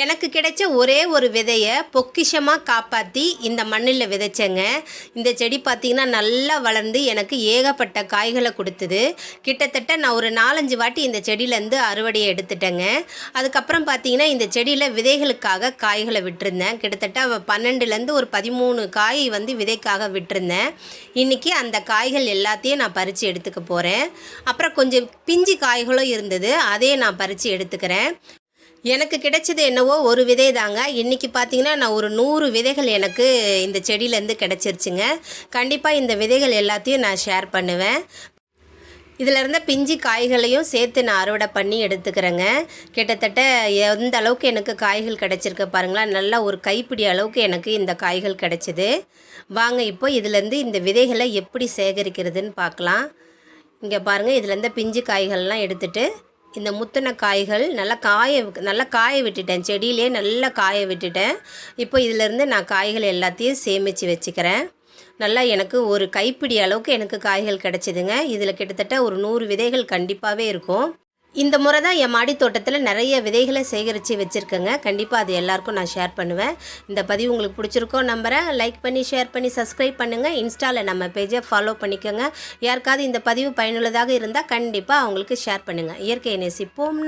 எனக்கு கிடைச்ச ஒரே ஒரு விதையை பொக்கிஷமாக காப்பாற்றி இந்த மண்ணில் விதைச்சேங்க. இந்த செடி பார்த்திங்கன்னா நல்லா வளர்ந்து எனக்கு ஏகப்பட்ட காய்களை கொடுத்தது. கிட்டத்தட்ட நான் ஒரு நாலஞ்சு வாட்டி இந்த செடியிலேருந்து அறுவடையை எடுத்துட்டேங்க. அதுக்கப்புறம் பார்த்தீங்கன்னா இந்த செடியில் விதைகளுக்காக காய்களை விட்டுருந்தேன். கிட்டத்தட்ட பன்னெண்டுலேருந்து ஒரு பதிமூணு காய் வந்து விதைக்காக விட்டுருந்தேன். இன்றைக்கி அந்த காய்கள் எல்லாத்தையும் நான் பறித்து எடுத்துக்க போகிறேன் அப்புறம் கொஞ்சம் பிஞ்சு காய்களும் இருந்தது. அதையும் நான் பறித்து எடுத்துக்கிறேன். எனக்கு கிடைச்சது என்னவோ ஒரு விதை தாங்க இன்றைக்கி பார்த்தீங்கன்னா நான் ஒரு நூறு விதைகள் எனக்கு இந்த செடியிலேருந்து கிடச்சிருச்சுங்க. கண்டிப்பாக இந்த விதைகள் எல்லாத்தையும் நான் ஷேர் பண்ணுவேன். இதில் இருந்த பிஞ்சு காய்களையும் சேர்த்து நான் அறுவடை பண்ணி எடுத்துக்கிறேங்க. கிட்டத்தட்ட எந்த அளவுக்கு எனக்கு காய்கள் கிடச்சிருக்கு பாருங்களேன். நல்லா ஒரு கைப்பிடி அளவுக்கு எனக்கு இந்த காய்கள் கிடச்சிது. வாங்க இப்போ இதுலேருந்து இந்த விதைகளை எப்படி சேகரிக்கிறதுன்னு பார்க்கலாம். இங்கே பாருங்கள் இதுலேருந்து பிஞ்சு காய்கள்லாம் எடுத்துகிட்டு இந்த முத்தின காய்கள் நல்லா காய நல்லா காய விட்டுட்டேன். செடியிலே நல்லா காய விட்டுட்டேன். இப்போ இதிலேருந்து நான் காய்கள் எல்லாத்தையும் சேமித்து வச்சுக்கிறேன். நல்லா எனக்கு ஒரு கைப்பிடி அளவுக்கு எனக்கு காய்கள் கிடச்சிதுங்க. இதில் கிட்டத்தட்ட ஒரு நூறு விதைகள் கண்டிப்பாகவே இருக்கும். இந்த முறை தான் என் மாடி தோட்டத்தில் நிறைய விதைகளை சேகரித்து வச்சுருக்கேங்க. கண்டிப்பாக அது எல்லாருக்கும் நான் ஷேர் பண்ணுவேன். இந்த பதிவு உங்களுக்கு பிடிச்சிருக்கோ நம்புகிறேன் லைக் பண்ணி ஷேர் பண்ணி சப்ஸ்கிரைப் பண்ணுங்கள் இன்ஸ்டாவில் நம்ம பேஜை ஃபாலோ பண்ணிக்கோங்க. யாருக்காவது இந்த பதிவு பயனுள்ளதாக இருந்தால் கண்டிப்பாக அவங்களுக்கு ஷேர் பண்ணுங்கள் இயற்கையை நேசிப்போம்